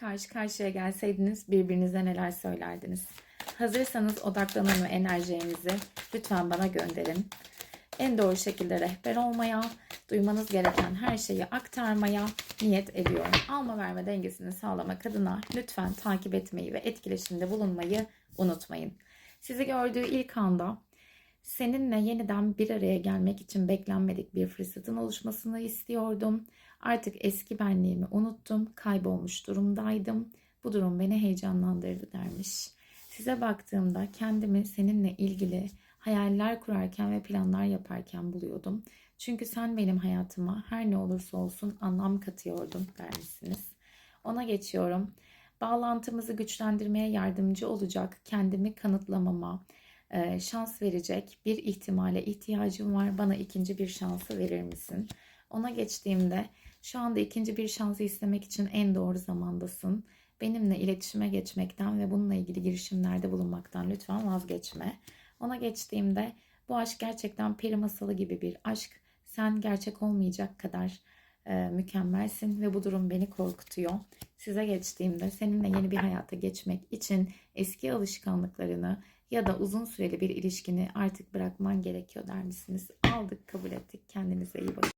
Karşı karşıya gelseydiniz birbirinize neler söylerdiniz? Hazırsanız odaklanın ve enerjinizi lütfen bana gönderin. En doğru şekilde rehber olmaya, duymanız gereken her şeyi aktarmaya niyet ediyorum. Alma verme dengesini sağlamak adına lütfen takip etmeyi ve etkileşimde bulunmayı unutmayın. Sizi gördüğü ilk anda seninle yeniden bir araya gelmek için beklenmedik bir fırsatın oluşmasını istiyordum. Artık eski benliğimi unuttum, kaybolmuş durumdaydım. Bu durum beni heyecanlandırdı dermiş. Size baktığımda kendimi seninle ilgili hayaller kurarken ve planlar yaparken buluyordum. Çünkü sen benim hayatıma her ne olursa olsun anlam katıyordun dermişsiniz. Ona geçiyorum. Bağlantımızı güçlendirmeye yardımcı olacak, kendimi kanıtlamama, şans verecek bir ihtimale ihtiyacım var. Bana ikinci bir şansı verir misin? Ona geçtiğimde şu anda ikinci bir şansı istemek için en doğru zamandasın. Benimle iletişime geçmekten ve bununla ilgili girişimlerde bulunmaktan lütfen vazgeçme. Ona geçtiğimde bu aşk gerçekten peri masalı gibi bir aşk. Sen gerçek olmayacak kadar e, mükemmelsin ve bu durum beni korkutuyor. Size geçtiğimde seninle yeni bir hayata geçmek için eski alışkanlıklarını ya da uzun süreli bir ilişkini artık bırakman gerekiyor der misiniz? Aldık, kabul ettik. Kendinize iyi bakın.